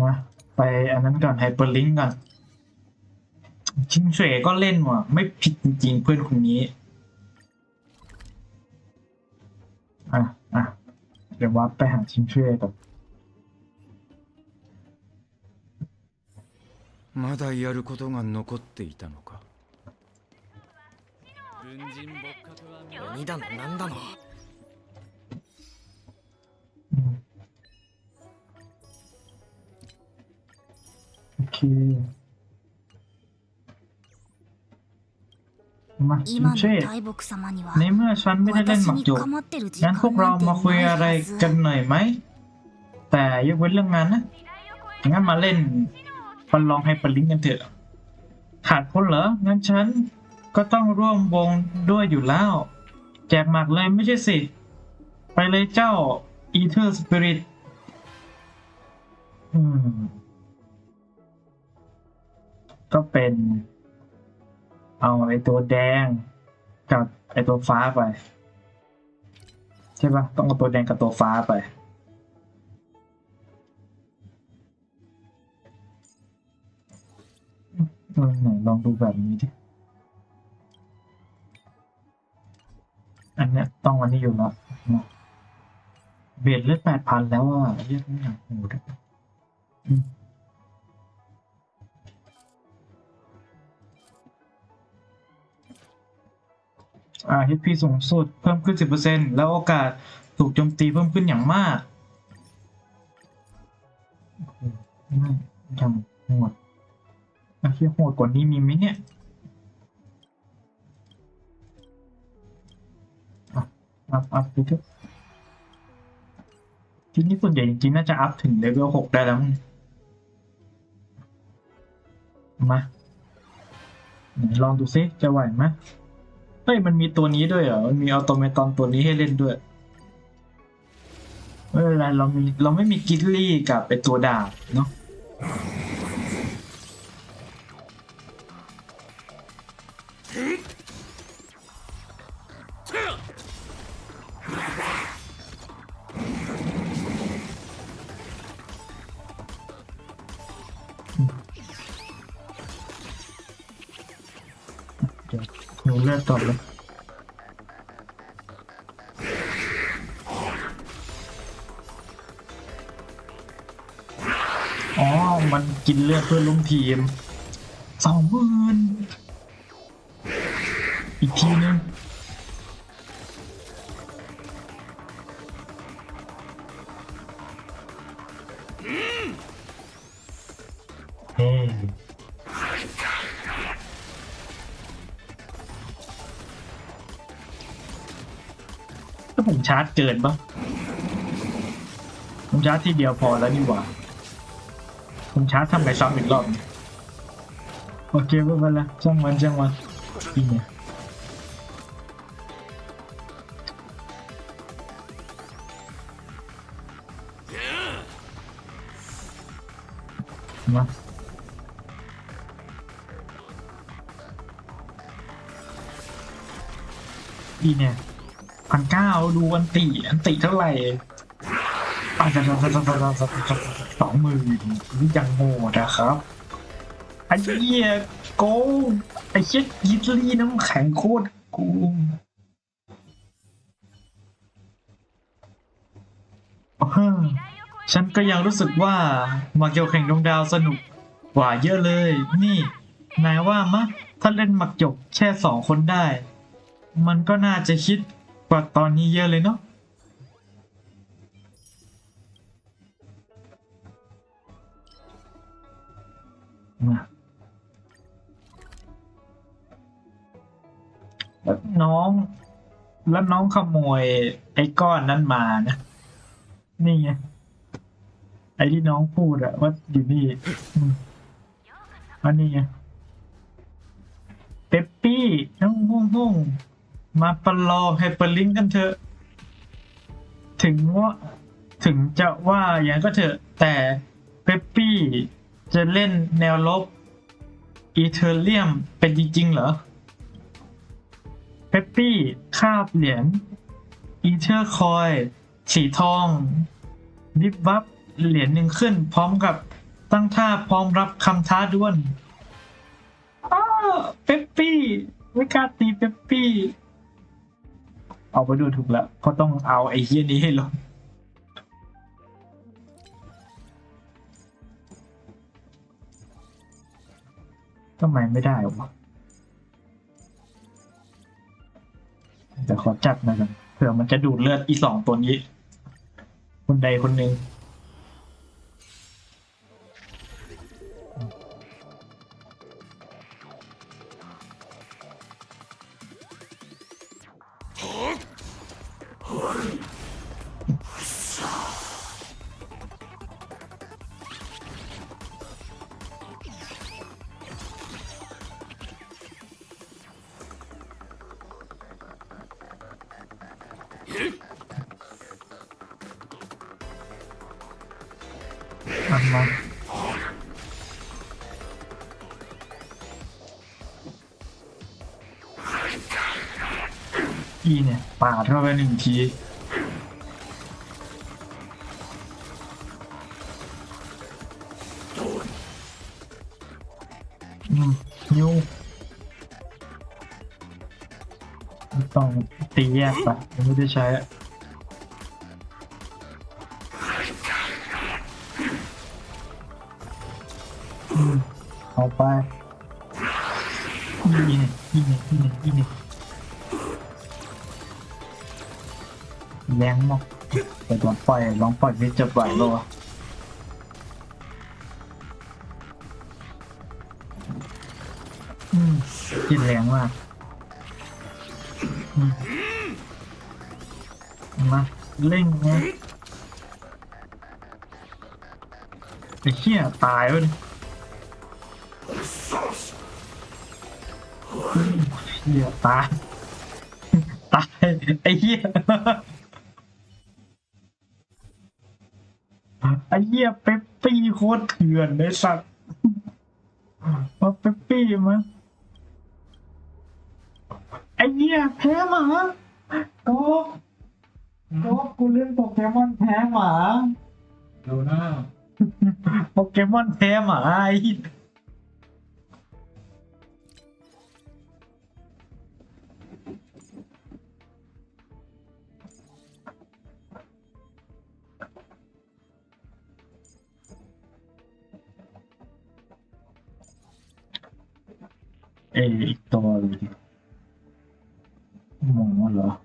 มาไปอันนั้นก่อนไฮเปอร์ลิงก์ก่อน ชิงเฉยก็เล่นว่ะ ไม่ผิดจริงๆเพื่อนคนนี้ อ่ะ อ่ะ เดี๋ยววัดไปหาชิงเฉยก่อน まだやることが残っていたのか軍人牧歌とは鬼だのなんだの มาเชษในเมื่อฉันไม่ได้เล่นหมากจุกงั้นพวกเรามาคุยอะไรกันหน่อยไหม แต่ยกเว้นเรื่องงานนะงั้นมาเล่นปลองให้ปอร์ลิงกันเถอะ ขาดคนเหรอ งั้นฉันก็ต้องร่วมวงด้วยอยู่แล้ว แจกหมากเลยไม่ใช่สิ ไปเลยเจ้าอีเทอร์สปิริต อืม ก็เป็น เอาไอตัวแดงกับไอตัวฟ้าไป ใช่ปะต้องเอาตัวแดงกับตัวฟ้าไปเออไหนลองดูแบบนี้ดิอันเนี้ยต้องอันนี้อยู่แล้วนะเบียดเลือดแปดพันแล้วอะเรียกไม่หนักหูดอะ อ่า HP สูงสุดเพิ่มขึ้น 10%แล้วโอกาสถูกโจมตีเพิ่มขึ้นอย่างมากโอ้โหไม่ยังโหดอะที่โหดกว่านี้มีไหมเนี่ยอะอัพอัพไปเถอะที่นี่ส่วนใหญ่จริงๆน่าจะอัพถึงเลเวลหกได้แล้วมั้งมาลองดูซิจะไหวไหม เฮ้ยมันมีตัวนี้ด้วยเหรอ มันมีอัลโตเมตอนตัวนี้ให้เล่นด้วย ไม่เป็นไรเรามีเราไม่มีกิลลี่กับเป็นตัวดาบเนาะ ตอบเลยอ๋อ มันกินเลือดเพื่อนล้มทีมสองหมื่นอีกทีนึง ชาร์จเกินปะผมชาร์จทีเดียวพอแล้วนี่หว่า ผมชาร์จทำไมซ้ำอีกรอบ โอเคไม่เป็นไรช่างมันช่างมันอีเนี่ยมาอีเนี่ย พันเก้าดูอันติอันติเท่าไหร่สองหมื่นยังโหดนะครับไอ้เหี้ยโกงไอ้เช็ดยิตลี่น้ำแข็งโคตรกูฉันก็ยังรู้สึกว่ามาเกียวแข่งดวงดาวสนุกกว่าเยอะเลย นี่ นายว่ามะ ถ้าเล่นหมักจกแค่สองคนได้ มันก็น่าจะคิด กว่าตอนนี้เยอะเลยเนาะแล้วน้อง แล้วน้องขโมยไอ้ก้อนนั้นมานะ นี่ไง ไอ้ที่น้องพูดอะว่าอยู่นี่อันนี้ไงเปปปี้น้องหุ่งหุ่ง มาประลองไฮเปอร์ลิงก์กันเถอะ ถึงว่าถึงจะว่าอย่างก็เถอะ แต่เปปปี้จะเล่นแนวลบอีเทอเรียมเป็นจริง ๆ เหรอ เปปปี้คาบเหรียญอีเทอร์คอย สีทองวิบวับเหรียญหนึ่งขึ้น พร้อมกับตั้งท่าพร้อมรับคำท้าด้วนอ้าวเปปปี้ไม่กล้าตีเปปปี้ เอาไปดูถูกแล้วเขาต้องเอาไอ้เฮียนี้ให้ลงทำไมไม่ได้วะแต่ขอจัดหน่อยกันเผื่อมันจะดูดเลือดอีสองตัวนี้ คนใดคนหนึ่ง อีเนี่ยปาดเข้าไปหนึ่งทีอืมนิ้วต้องตีแยกไปไม่ได้ใช้ แรงมากไปลองปล่อยลองปล่อยวิจะไหวปะวะอืมกินแรงมากมาเร่งไงไอ้เหี้ยตายเนี่ยเหี้ยตาย ตาย ไอ้เหี้ยไอ้เหี้ยเป๊ปปี้โคตรเถื่อนเลยสัตว์ว่าเป๊ปปี้มั้งไอ้เหี้ยแพ้หมาโก็ก็กูเล่นโปเกมอนแพ้หมาดูหน้าโปเกมอนแพ้หมาไอ้ เหี้ยเอยอีกตัวเลยดิหมอ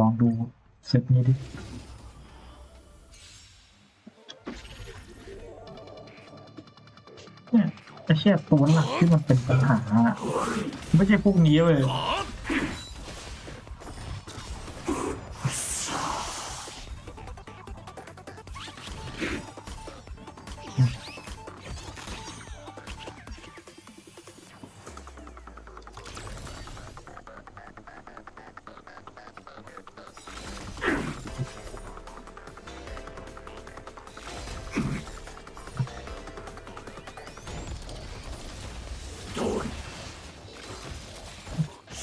ลองดูเซตนี้ดิเนี่ยไอ้เชี่ยตัวหลักที่มันเป็นปัญหา ไม่ใช่พวกนี้เลย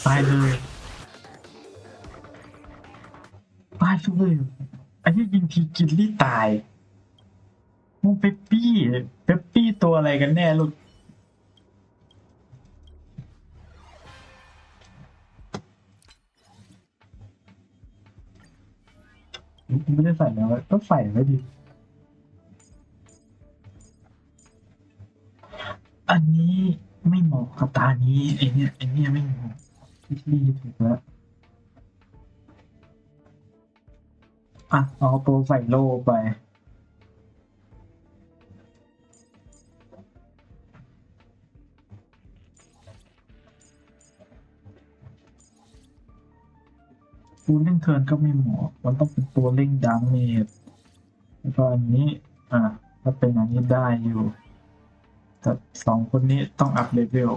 ตายเลยตายเลยไอ้ที่ยิงทีกินลี่ตายมึงเปปปี้เปปปี้ตัวอะไรกันแน่ลูกมึงไม่ได้ใส่แล้วก็ใส่ไว้ดิ อันนี้ไม่เหมาะกับตานี้ไอเนี้ยไอเนี้ยไม่เหมาะ พี่ลี่ถูกแล้วอะเอาตัวใส่โล่ไป ตัวเร่งเทินก็ไม่เหมาะมันต้องเป็นตัวเร่งดาเมจแล้วก็อันนี้ อะถ้าเป็นอันนี้ได้อยู่ แต่สองคนนี้ต้องอัพเลเวล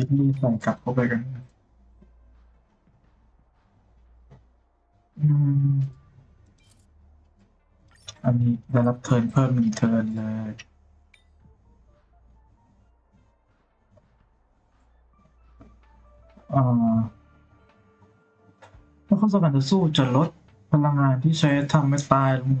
เดี๋ยวจิกลี่ส่งกลับเข้าไปกันอืมอันนี้ได้รับเทิร์นเพิ่มหนึ่งเทิร์นเลยอ่าถ้าเขาสกันจะสู้จะลดพลังงานที่ใช้ทำให้ตายลง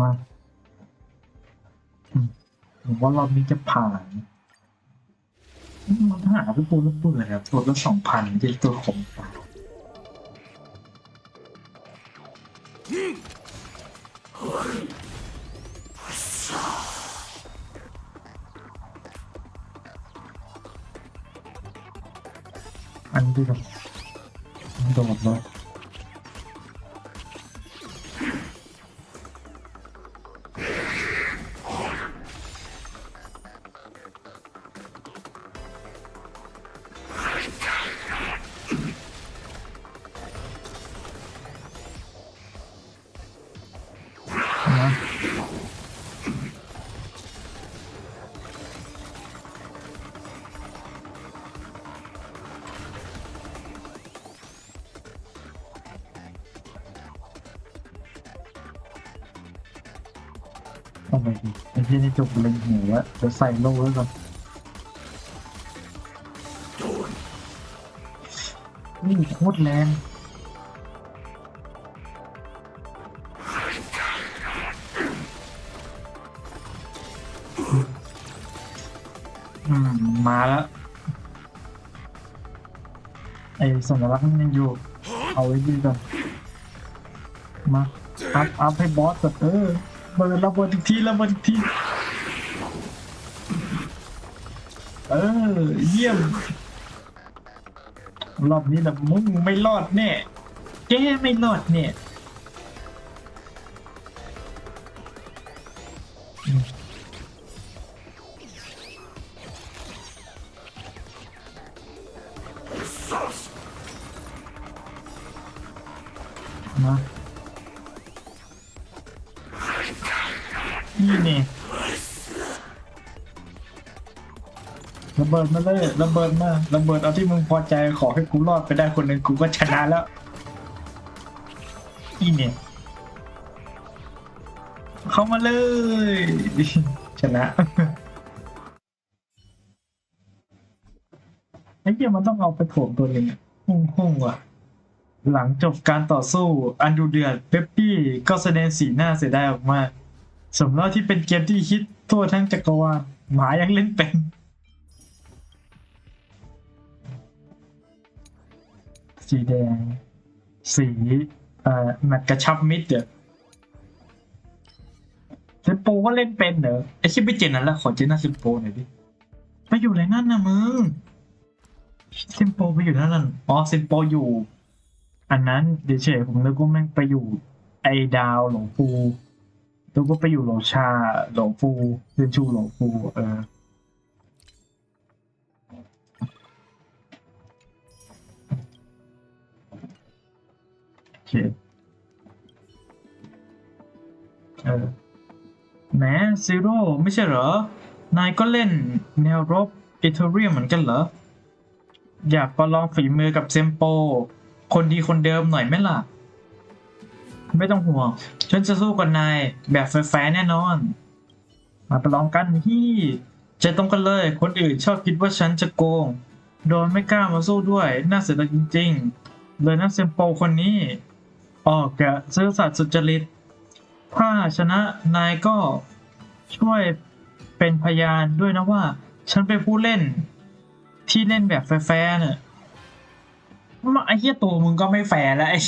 มาผมว่ารอบนี้จะผ่านมันหาพี่ปูแล้วปูเลยครับ ตัวละสองพันที่ตัวของตาอันที่แบบโดดเลย ทำไมดีไอ้ที่นี่จบเล็งหัวะจะใส่โล่ไว้ก่อนนี่โคตรแรงอืมมาแล้วไอ้สัญลักษณ์มันยังอยู่ เอาไว้ดีก่อนมาอัพอัพให้บอสก่อนเออ เบิร์ระเบิดอีกทีระเบิดอีกทีเออเยี่ยมรอบนี้แบบมึงไม่รอดแน่แกไม่รอดแน่ ดมาเลยระเบิดมาระเบิดเอาที่มึงพอใจขอให้กูรอดไปได้คนหนึ่งกูก็ชนะแล้วนี่เนี่ย เข้ามาเลย ชนะไอ้เหี้ยมันต้องเอาไปโถมตัวหนึ่งหุ่งหุ่งว่ะ หลังจบการต่อสู้ อันดูเดือดเปปปี้ก็แสดงสีหน้าเสียดายออกมาสมแล้วที่เป็นเกมที่ฮิตทั่วทั้งจักรวาลหมายังเล่นเป็น สีแดง สีเอ่อแมตช์กระชับมิดเดี๋ยวเซมโปก็เล่นเป็นเหรอไอชิปไปเจนนั้นละขอเจนหน้าเซมโปหน่อยดิไปอยู่ไหนนั่นนะมึงเซมโปไปอยู่นั่นน่ะอ๋อเซมโปอยู่ อันนั้นเดี๋ยวเฉยผมนึกว่าแม่งไปอยู่ ไอดาวหลงปูแล้วก็ไปอยู่หลงชาหลงฟูเรียนชูหลงฟูเออ เคเออแหมซีโร่ไม่ใช่เหรอ นายก็เล่นแนวรบเอเทเรียมเหมือนกันเหรอ อยากประลองฝีมือกับเซมโป คนดีคนเดิมหน่อยไหมล่ะ ไม่ต้องห่วง ฉันจะสู้กับนายแบบแฟร์แน่นอน มาประลองกันที่ใจตรงกันเลย คนอื่นชอบคิดว่าฉันจะโกง โดนไม่กล้ามาสู้ด้วย น่าเสียดายจริง ๆ เลยนักเซมโปคนนี้ ออกแกะซื้อสัตว์สุจริต ถ้าชนะนายก็ช่วยเป็นพยานด้วยนะว่า ฉันเป็นผู้เล่นที่เล่นแบบแฟร์เนี่ยมาไอ้เหี้ยตัวมึงก็ไม่แฟร์แล้วไอ้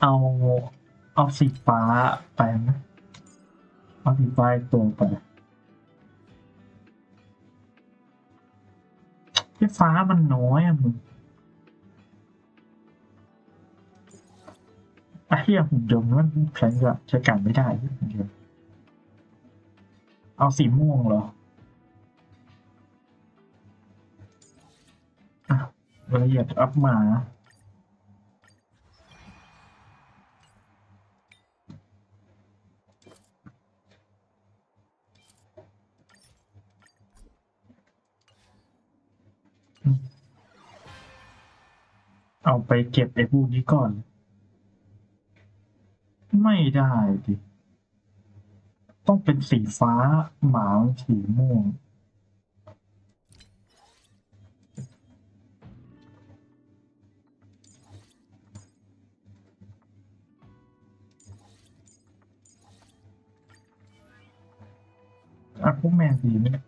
เอาเอาสีฟ้าไปไหมเอาสีฟ้าตัวไปที่ฟ้ามันน้อยอะมึง ไอ้เหี้ยหุ่นยนต์มันแข็งจะใช้การไม่ได้เอาสีม่วงเหรออละเอียดอัพมาเอาไปเก็บไอ้พวกนี้ก่อน ไม่ได้ดิ ต้องเป็นสีฟ้าหมาสีม่วง อะพวกแมนดีไหมเนี่ย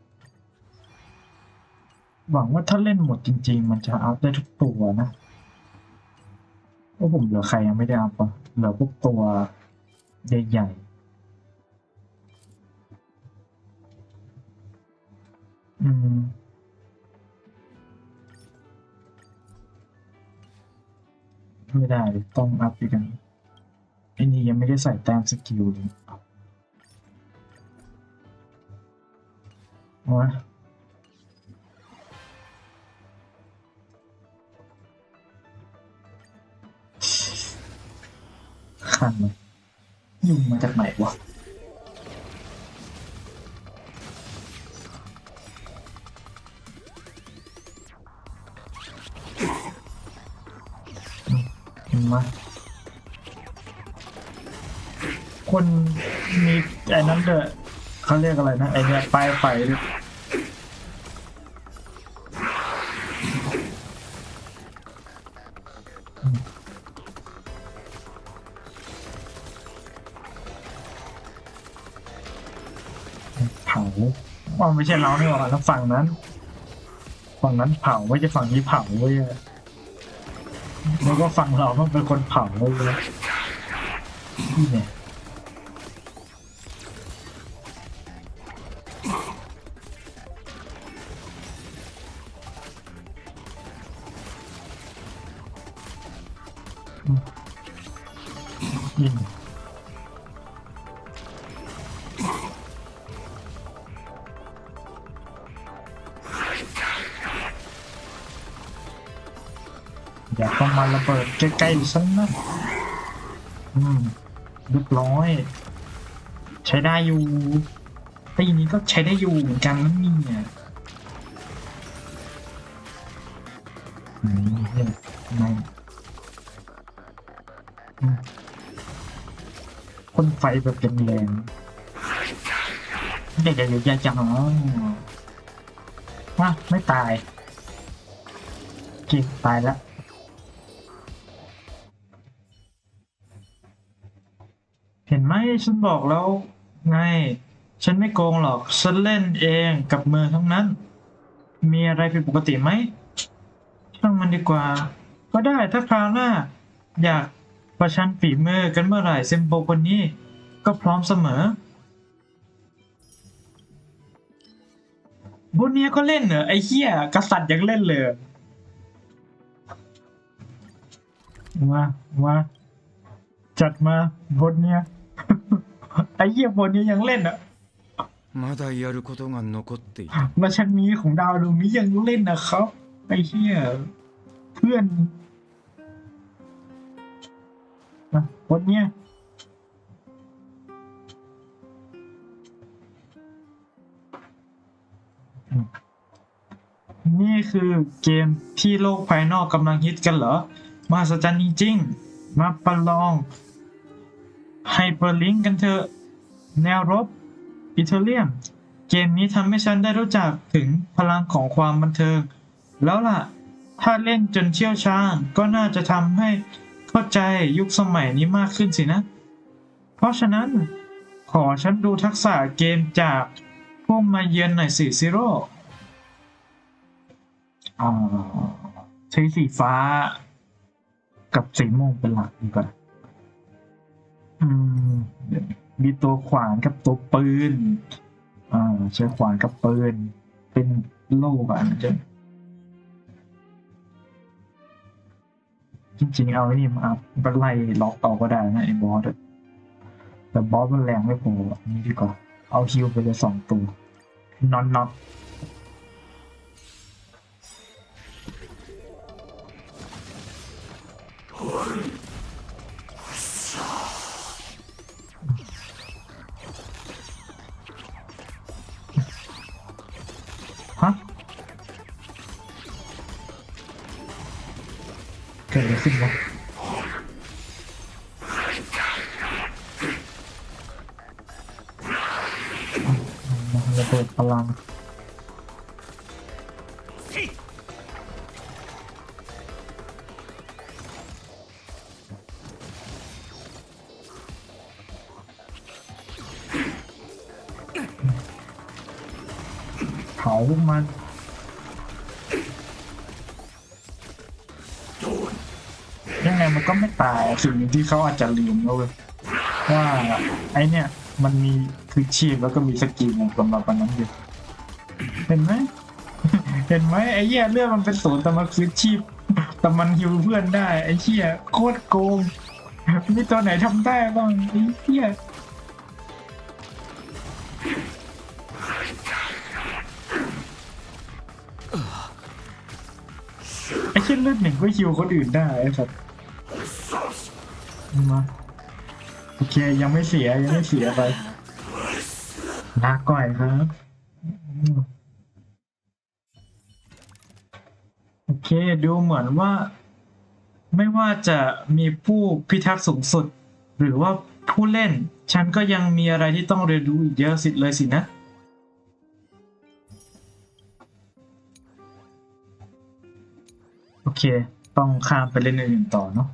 หวังว่าถ้าเล่นหมดจริง ๆ มันจะอัพได้ทุกตัวนะ ว่าผมเหลือใครยังไม่ได้อัพอะเหลือพวกตัวใหญ่ๆอืมไม่ได้ต้องอัพอีกอันไอ้นี่ยังไม่ได้ใส่แต้มสกิลเลยเอา วะขันเลยยุงมาจากไหนวะเห็นไหมคนมีไอ้นั้นเด้อเขาเรียกอะไรนะไอ้เนี้ยป้ายไฟ ไม่ใช่เราเนี่ยหรอแล้วฝั่งนั้น ฝั่งนั้นเผาไม่ใช่ฝั่งนี้เผาเว้ยแล้วก็ฝั่งเราต้องเป็นคนเผาเลยนี่เนี่ย ใกล้ๆฉันนะอืมเรียบร้อย ใช้ได้อยู่ตีนี้ก็ใช้ได้อยู่เหมือนกันนั่นนี่เนี่ยนี่ไม่อืมพ่นไฟแบบแรงเด็กๆอย่าอย่าจังว่าไม่ตายเก่งตายแล้ว ฉันบอกแล้วไง ฉันไม่โกงหรอก ฉันเล่นเองกับมือทั้งนั้น มีอะไรผิดปกติไหมช่างมันดีกว่า ก็ได้ถ้าคราวหน้า อยากประชันฝีมือกันเมื่อไหร่เซมโปคนนี้ ก็พร้อมเสมอบุเนียก็เล่นเหรอไอ้เหี้ยกษัตริย์ยังเล่นเลยมา มา จัดมาบนเนี้ย ไอ้เหี้ยบนเนี้ยยังเล่นอ่ะ まだやることが残っていた มาชันมีของดาวดวงนี้ยังเล่นนะครับไอ้เหี้ยเพื่อนนะบนเนี้ยอืมนี่คือเกมที่โลกภายนอกกำลังฮิตกันเหรอมหัศจรรย์จริงๆ มาประลอง ไฮเปอร์ลิงก์กันเถอะแนวรบอิเทเรียม เกมนี้ทำให้ฉันได้รู้จักถึงพลังของความบันเทิง แล้วล่ะ ถ้าเล่นจนเชี่ยวชาญก็น่าจะทำให้เข้าใจยุคสมัยนี้มากขึ้นสินะ เพราะฉะนั้น ขอฉันดูทักษะเกมจากผู้มาเยือนหน่อยสิซิโร่ใช้สีฟ้า กับสีม่วงเป็นหลักดีกว่า มีตัวขวานกับตัวปืนอ่าใช้ขวานกับปืน เป็นโล่กันจะจริงๆ เอาไอ้นี่มาไปไล่ล็อกเอก็ได้นะไอ้บอสแต่บอสมันแรงไม่พอนนี้ดีกว่าเอาฮิวไปเลยสองตัวนอนน็อ เผาพวกมันยังไงมันก็ไม่ตายอะสิ่งหนึ่งที่เขาอาจจะลืมแล้วเว้ยว่าไอเนี่ยมันมีคือชีพแล้วก็มีสกิลของสำหรับอันนั้นอยู่เห็นไหม เห็นไหมไอ้เหี้ยเรื่องมันเป็นศูนย์แต่มันคือชีพแต่มันฮิวเพื่อนได้ไอ้เหี้ยโคตรโกงมีตัวไหนทำได้บ้างไอ้เหี้ยไอ้เช่นเลือดหนึ่งก็ฮิวคนอื่นได้ไอ้สัตว์มาโอเคยังไม่เสียยังไม่เสียไปลาก่อยครับอืมโอเค ดูเหมือนว่า ไม่ว่าจะมีผู้พิทักษ์สูงสุด หรือว่าผู้เล่น ฉันก็ยังมีอะไรที่ต้องเรียนรู้อีกเยอะสิเลยสินะ โอเค ต้องข้ามไปเล่นอื่นต่อเนาะ